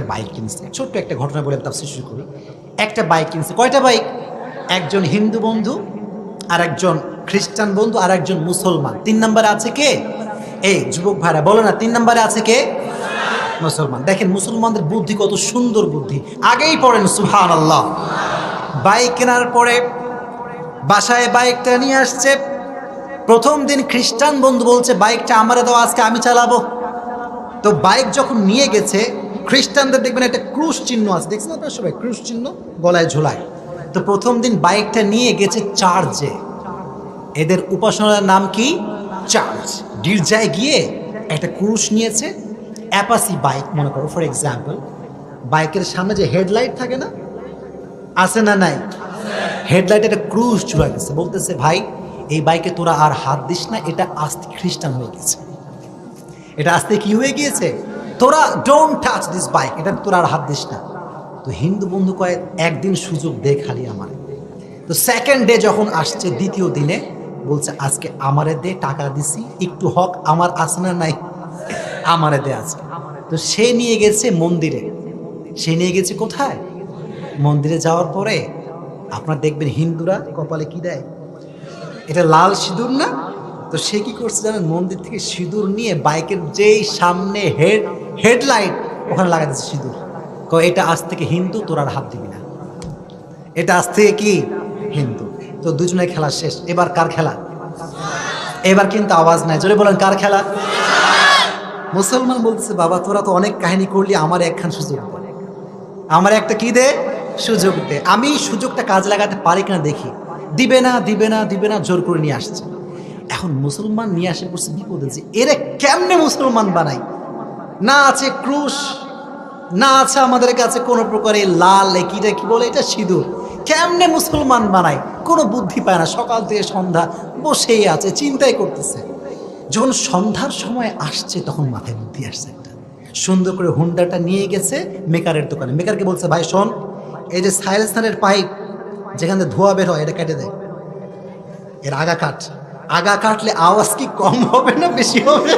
একটা বাইক কিনছে। ছোট্ট একটা ঘটনা বলে তার শুরু করি। একটা বাইক কিনছে। কয়টা বাইক? একজন হিন্দু বন্ধু আর একজন খ্রিস্টান বন্ধু আর একজন মুসলমান। তিন নম্বরে আছে কে? এই যুবক ভাইরা, বলো না, তিন নম্বরে আছে কে? মুসলমান। দেখেন, মুসলমানদের বুদ্ধি কত সুন্দর বুদ্ধি। আগেই পড়েন সুহান আল্লাহ বাইক কেনার পরে বাসায় বাইকটা নিয়ে আসছে। প্রথম দিন খ্রিস্টান বন্ধু বলছে, বাইকটা আমারে দাও, আজকে আমি চালাবো। তো বাইক যখন নিয়ে গেছে খ্রিস্টানদের দেখবেন একটা ক্রুশ চিহ্ন আছে। দেখছেন আপনার সবাই? ক্রুশ চিহ্ন, গলায় ঝোলায় তো প্রথম দিন বাইকটা নিয়ে গেছে চার্জে এদের উপাসনার নাম কি? চার্চ। গির্জায় গিয়ে একটা ক্রুশ নিয়েছে, অ্যাপাসি বাইক, মনে করো ফর এক্সাম্পল বাইকের সামনে যে হেডলাইট থাকে না? আছে না নাই? হেডলাইট একটা ক্রুশ চুরা গেছে বলতেছে, ভাই, এই বাইকে তোরা আর হাত দিস না, এটা আস্তে খ্রিস্টান হয়ে গেছে। এটা আস্তে কি হয়ে গিয়েছে? তোরা ডোন্ট টাচ দিস বাইক এটা তোরা আর হাত দিস না। তো হিন্দু বন্ধু কয়, একদিন সুযোগ দে খালি আমার। তো সেকেন্ড ডে যখন আসছে, দ্বিতীয় দিনে বলছে, আজকে আমারে দে, টাকা দিছি, একটু হক, আমার আছে না নাই? আমারে দে আজকে। তো সে নিয়ে গেছে মন্দিরে। সে নিয়ে গেছে কোথায়? মন্দিরে যাওয়ার পরে, আপনার দেখবেন হিন্দুরা কপালে কি দেয়? এটা লাল সিঁদুর না? তো সে কি করছে জানেন? মন্দির থেকে সিঁদুর নিয়ে বাইকের যেই সামনে হেড, হেডলাইট, ওখানে লাগা দিচ্ছে সিঁদুর। ক এটা আজ থেকে হিন্দু, তোর আর হাত দিবি না। এটা আজ থেকে কি? হিন্দু। তো দুজনের খেলা শেষ। এবার কার খেলা? এবার কিন্তু আওয়াজ নাই। জোরে বলেন, কার খেলা? মুসলমান বলতেছে, বাবা, তোরা তো অনেক কাহিনী করলি, আমার একখান সুযোগ আমার একটা কি দে? সুযোগ দে। আমি সুযোগটা কাজে লাগাতে পারি কিনা দেখি। দিবে না দিবে না দিবে না, জোর করে নিয়ে আসছে। এখন মুসলমান নিয়ে আসে পড়ছে বিপদে যে এরে কেমনে মুসলমান বানাই? না আছে ক্রুশ, না আছে আমাদের কাছে কোনো প্রকারে লাল একিটা কি বলে এটা? সিঁদুর। কেমনে মুসলমান বানাই কোনো বুদ্ধি পায় না। সকাল থেকে সন্ধ্যা বসেই আছে, চিন্তাই করতেছে। যখন সন্ধ্যার সময় আসছে, তখন মাথায় বুদ্ধি আসছে একটা। সুন্দর করে হুন্ডাটা নিয়ে গেছে মেকারের দোকানে। মেকারকে বলছে, ভাই, শোন, এই যে সাইলেন্সারের পাইপ, যেখানে ধোয়া বের হয়, এটা কেটে দেয় এর আগা কাট। আগা কাটলে আওয়াজ কি কম হবে না বেশি হবে?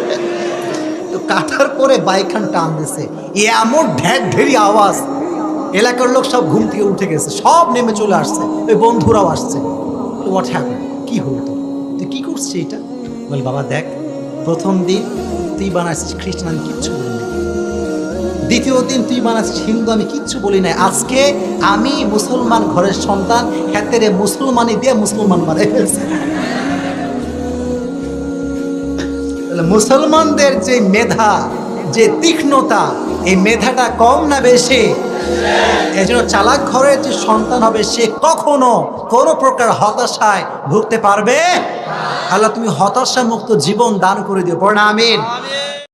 তো কাটার পরে বাইকখান টান দিছে। এ এমন ঢেক ঢেরি আওয়াজ। এলাকার লোক সব ঘুম থেকে উঠে গেছে, সব নেমে চলে আসছে। ওই বন্ধুরাও আসছে। তো হোয়াট হ্যাপেন কি হলো তো তুই কি করছিস এটা বল, বাবা, দেখ, প্রথম দিন তুই বানাচ্ছিস খ্রিস্টান কিচ্ছু বলি না দ্বিতীয় দিন তুই বানাচ্ছিস হিন্দু, আমি কিচ্ছু বলি না আজকে আমি মুসলমান ঘরের সন্তান হ্যাতেরে মুসলমানই দিয়ে মুসলমান বানাই ফেলছে। তাহলে মুসলমানদের যে মেধা, যে তীক্ষ্ণতা, এই মেধাটা কম না বেশি? এই জন্য চালাক ঘরের যে সন্তান হবে, সে কখনো কোনো প্রকার হতাশায় ভুগতে পারবে? আল্লাহ, তুমি হতাশা মুক্ত জীবন দান করে দিও। পড়া আমিন।